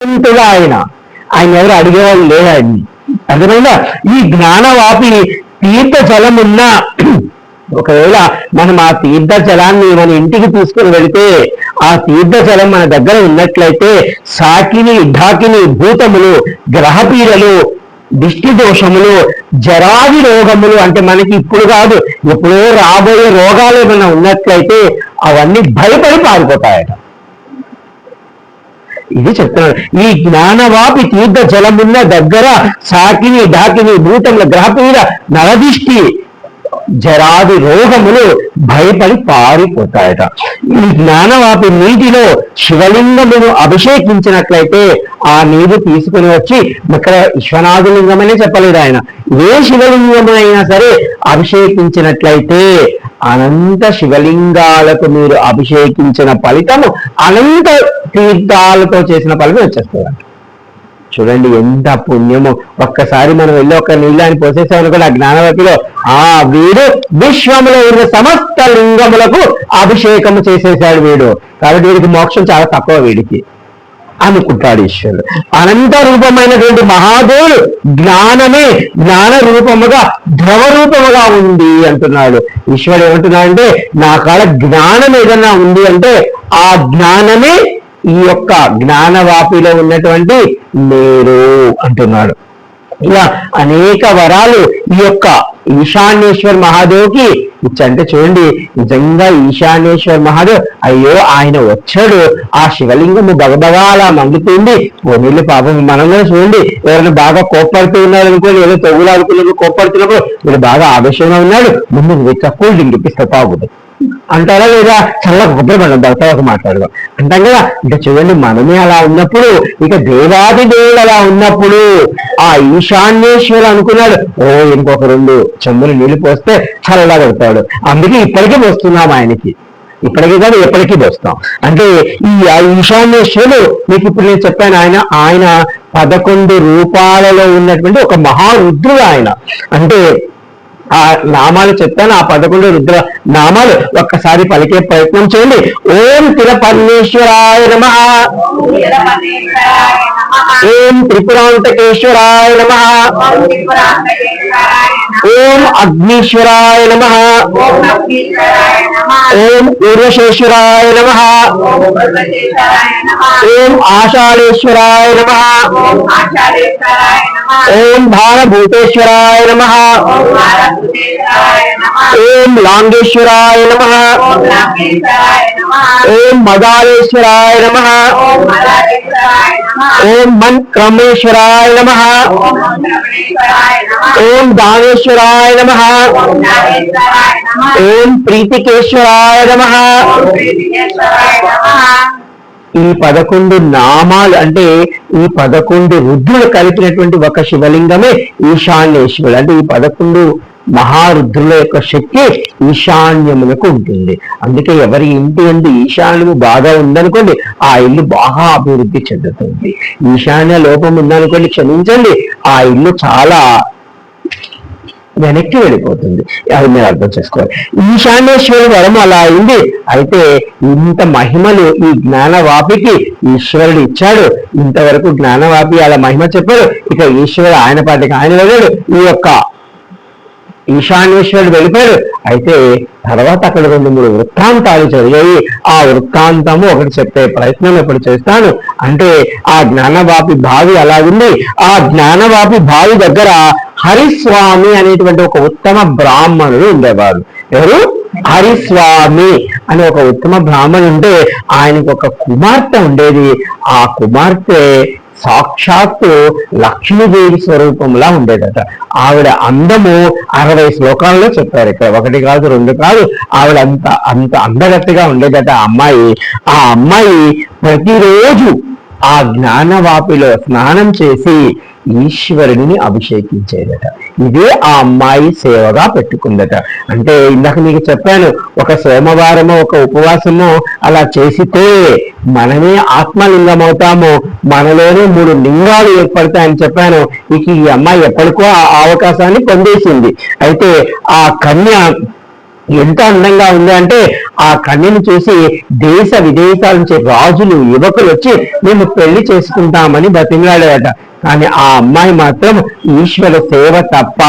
జ్ఞానవంతుడు ఆయన? ఆయన ఎవరు అడిగేవాళ్ళు లేరు ఆయన్ని అర్థమైందా? ఈ జ్ఞానవాపి తీర్థ జలం ఉన్నా ఒకవేళ మనం ఆ తీర్థ జలాన్ని మన ఇంటికి తీసుకుని వెళితే ఆ తీర్థ జలం మన దగ్గర ఉన్నట్లయితే సాకిని ఢాకిని భూతములు గ్రహపీడలు దిష్టి దోషములు జరాది రోగములు అంటే మనకి ఇప్పుడు కాదు ఎప్పుడో రాబోయే రోగాలు ఏమైనా ఉన్నట్లయితే అవన్నీ భయపడి పారిపోతాయట. ఇది చెప్తున్నాడు. ఈ జ్ఞానవాపి తీర్థ జలమున్న దగ్గర సాకిని డాకిని భూతముల గ్రహపీడ నరదిష్టి జరాది రోగములు భయపడి పారిపోతాయట. ఈ జ్ఞానవాపి నీటిలో శివలింగమును అభిషేకించినట్లయితే ఆ నీరు తీసుకుని వచ్చి ఇక్కడ విశ్వనాథలింగమనే చెప్పలేదు చెప్పలేడు ఆయన. ఏ శివలింగమైనా సరే అభిషేకించినట్లయితే అనంత శివలింగాలకు మీరు అభిషేకించిన ఫలితము అనంత తీర్థాలతో చేసిన పనులు వచ్చేస్తుంది చూడండి ఎంత పుణ్యము. ఒక్కసారి మనం వెళ్ళి ఒక నీళ్ళని పోసేసామనుకోండి ఆ జ్ఞానవతిలో ఆ వీడు విశ్వములో ఉన్న సమస్త లింగములకు అభిషేకము చేసేసాడు వీడు. కాబట్టి వీడికి మోక్షం చాలా తక్కువ వీడికి. అనుకుంటాడు ఈశ్వరుడు. అనంత రూపమైనటువంటి మహాదేవుడు జ్ఞానమే జ్ఞాన రూపముగా ద్రవ రూపముగా ఉంది అంటున్నాడు. ఈశ్వరుడు ఏమంటున్నాడు అంటే నా కాడ జ్ఞానం ఏదన్నా ఉంది అంటే ఆ జ్ఞానమే ఈ యొక్క జ్ఞానవాపిలో ఉన్నటువంటి మీరు అంటున్నాడు. ఇలా అనేక వరాలు ఈ యొక్క ఈశాన్యేశ్వర్ మహాదేవ్కి ఇచ్చంటే చూడండి నిజంగా ఈశాన్యేశ్వర్ మహాదేవ్ అయ్యో ఆయన వచ్చాడు. ఆ శివలింగము బగబగా అలా మండుతుంది పోనీళ్ళు పాపం మనమే చూడండి ఎవరైనా బాగా కోప్పడుతూ ఉన్నారు అనుకోండి ఏదో తొగులాడుకున్నప్పుడు కోప్పడుతున్నప్పుడు మీరు బాగా ఆవేశంగా ఉన్నాడు. ముందు నువ్వు కూల్ డ్రింక్ ఇప్పిస్తే తాగుతుంది అంటారా లేదా? చల్లగా కొబ్బరి మనం తర్వాత మాట్లాడదాం అంటాం కదా ఇంకా చూడండి మనమే అలా ఉన్నప్పుడు ఇక దేవాది దేవుడు అలా ఉన్నప్పుడు ఆ ఈశాన్యేశ్వరు అనుకున్నాడు ఓ ఇంకొక రెండు చెమ్ములు నీళ్ళు పోస్తే చల్లగా పెడతాడు. అందుకే ఇప్పటికీ వస్తున్నాం ఆయనకి. ఇప్పటికీ కాదు ఎప్పటికీ వస్తాం అంటే ఈ ఆ ఈశాన్యేశ్వరుడు మీకు ఇప్పుడు నేను చెప్పాను ఆయన ఆయన పదకొండు రూపాలలో ఉన్నటువంటి ఒక మహారుద్రుడు ఆయన. అంటే ఆ నామాలు చెప్తాను ఆ పదకొండు రుద్ర నామాలు ఒక్కసారి పలికే ప్రయత్నం చేయండి. ఓం తిరపర్ణేశ్వరాయ నమ. ఓం త్రిపురాంతకేశ్వరాయ నమ. ఓం అగ్నీశ్వరాయ నమ. ఓం ఊర్వశేశ్వరాయ నమ. ఓం ఆషాఢేశ్వరాయ నమ. ఓం భారభూతేశ్వరాయ నమ. ఓం లాంగేశ్వరాయ నమ. ఓం మదాలేశ్వరాయ నమ. ఓం మన్ క్రమేశ్వరాయ నమ. ఓం దానేశ్వరాయ నమ. ఓం ప్రీతికేశ్వరాయ నమ. ఈ పదకొండు నామాలు అంటే ఈ పదకొండు రుద్రులు కలిపినటువంటి ఒక శివలింగమే ఈశాన్యేశ్వరుడు. అంటే ఈ పదకొండు మహారుద్రుల యొక్క శక్తి ఈశాన్యములకు ఉంటుంది. అందుకే ఎవరి ఇంటి ఎందు ఈశాన్యము బాగా ఉందనుకోండి ఆ ఇల్లు బాగా అభివృద్ధి చెందుతుంది. ఈశాన్య లోపం ఉందనుకోండి క్షమించండి ఆ ఇల్లు చాలా వెనక్కి వెళ్ళిపోతుంది. అది మీరు అర్థం చేసుకోవాలి. ఈశాన్యేశ్వరుడు వరం అలా అయింది. అయితే ఇంత మహిమలు ఈ జ్ఞానవాపికి ఈశ్వరుడు ఇచ్చాడు. ఇంతవరకు జ్ఞానవాపి అలా మహిమ చెప్పాడు. ఇక ఈశ్వరుడు ఆయన పాటికి ఆయన వెళ్ళాడు. ఈ యొక్క ఈశాన్యేశ్వరుడు వెళ్ళిపోయాడు. అయితే తర్వాత అక్కడ రెండు మూడు వృత్తాంతాలు జరిగాయి. ఆ వృత్తాంతము ఒకటి చెప్పే ప్రయత్నం ఇప్పుడు చేస్తాను? అంటే ఆ జ్ఞానవాపి భావి అలాగుంది. ఆ జ్ఞానవాపి భావి దగ్గర హరిస్వామి అనేటువంటి ఒక ఉత్తమ బ్రాహ్మణుడు ఉండేవారు ఎవరు? హరిస్వామి అనే ఒక ఉత్తమ బ్రాహ్మణుడు ఉంటే ఆయనకు ఒక కుమార్తె ఉండేది. ఆ కుమార్తె సాక్షాత్తు లక్ష్మీదేవి స్వరూపంలా ఉండేదట. ఆవిడ అందము అరవై శ్లోకాల్లో చెప్పారు. ఇక్కడ ఒకటి కాదు రెండు కాదు ఆవిడ అంత అంత అందగత్తిగా ఉండేదట ఆ అమ్మాయి. ఆ అమ్మాయి ప్రతిరోజు ఆ జ్ఞానవాపిలో స్నానం చేసి ఈశ్వరుడిని అభిషేకించేదట. ఇదే ఆ అమ్మాయి సేవగా పెట్టుకుందట. అంటే ఇందాక నీకు చెప్పాను ఒక సోమవారము ఒక ఉపవాసము అలా చేసితే మనమే ఆత్మలింగం అవుతాము మనలోనే మూడు లింగాలు ఏర్పడతాయని చెప్పాను. ఇక ఈ అమ్మాయి ఎప్పటికో ఆ అవకాశాన్ని పొందేసింది. అయితే ఆ కన్య ఎంత అందంగా ఉంది అంటే ఆ కన్యను చూసి దేశ విదేశాల నుంచి రాజులు యువకులు వచ్చి మేము పెళ్ళి చేసుకుంటామని బతిమలాడారట. కానీ ఆ అమ్మాయి మాత్రం ఈశ్వర సేవ తప్ప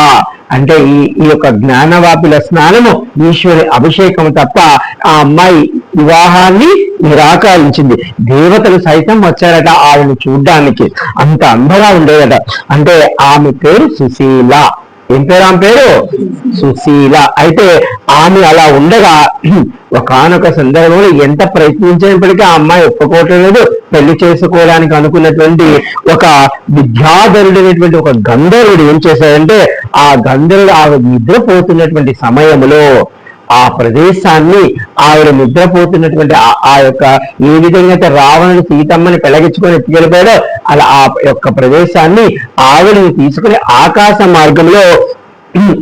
అంటే ఈ ఈ యొక్క జ్ఞానవాపుల స్నానము ఈశ్వరి అభిషేకం తప్ప ఆ అమ్మాయి వివాహాన్ని నిరాకరించింది. దేవతలు సైతం వచ్చారట ఆవిడని చూడ్డానికి. అంత అందంగా ఉండేదట. అంటే ఆమె పేరు సుశీల. ఏం పేరు? ఆమె పేరు? సుశీల. అయితే ఆమె అలా ఉండగా ఒకానొక సందర్భంలో ఎంత ప్రయత్నించినప్పటికీ ఆ అమ్మాయి ఒప్పుకోవట్లేదు. పెళ్ళి చేసుకోవడానికి అనుకున్నటువంటి ఒక విద్యాధరుడైనటువంటి ఒక గంధర్వుడు ఏం చేశాడంటే ఆ గంధర్వుడు ఆ నిద్రపోతున్నటువంటి సమయంలో ఆ ప్రదేశాన్ని ఆవిడ నిద్రపోతున్నటువంటి ఆ- ఆ యొక్క ఏ విధంగా అయితే రావణుడు సీతమ్మని పెళ్ళగించుకొని ఎత్తుకెళ్ళిపోయాడో అలా ఆ యొక్క ప్రదేశాన్ని ఆవిడని తీసుకుని ఆకాశ మార్గంలో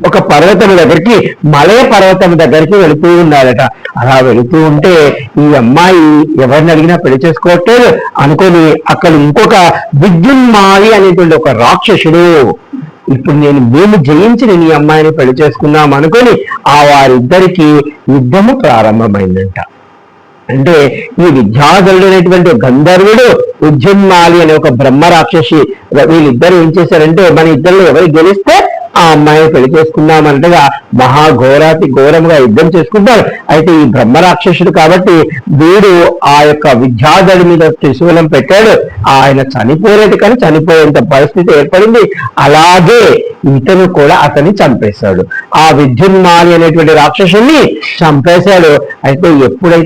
ఒక పర్వతం దగ్గరికి మలయ పర్వతం దగ్గరికి వెళుతూ ఉండాలట. అలా వెళుతూ ఉంటే ఈ అమ్మాయి ఎవరిని అడిగినా పెళ్ళి చేసుకోవట్లేదు అనుకొని అక్కడ ఇంకొక విద్యున్మావి అనేటువంటి ఒక రాక్షసుడు ఇప్పుడు నేను మేము జయించి నేను ఈ అమ్మాయిని పెళ్ళి చేసుకుందాం అనుకొని ఆ వారిద్దరికి యుద్ధము ప్రారంభమైందంట. అంటే ఈ విద్యాధరుడు అనేటువంటి గంధర్వుడు ఉజ్జమ్మాలి అనే ఒక బ్రహ్మ రాక్షసి వీళ్ళిద్దరు ఏం చేశారంటే మన ఇద్దరు ఎవరు గెలిస్తే ఆ అమ్మాయిని పెళ్ళి చేసుకుందామంటగా మహాఘోరాతి ఘోరముగా యుద్ధం చేసుకుంటారు. అయితే ఈ బ్రహ్మ రాక్షసుడు కాబట్టి వీడు ఆ యొక్క విద్యాధడి మీద త్రిశూలం పెట్టాడు. ఆయన చనిపోలేదు కానీ చనిపోయేంత పరిస్థితి ఏర్పడింది. అలాగే ఇతను కూడా అతన్ని చంపేశాడు. ఆ విద్యున్మాలి అనేటువంటి రాక్షసుని చంపేశాడు. అయితే ఎప్పుడైతే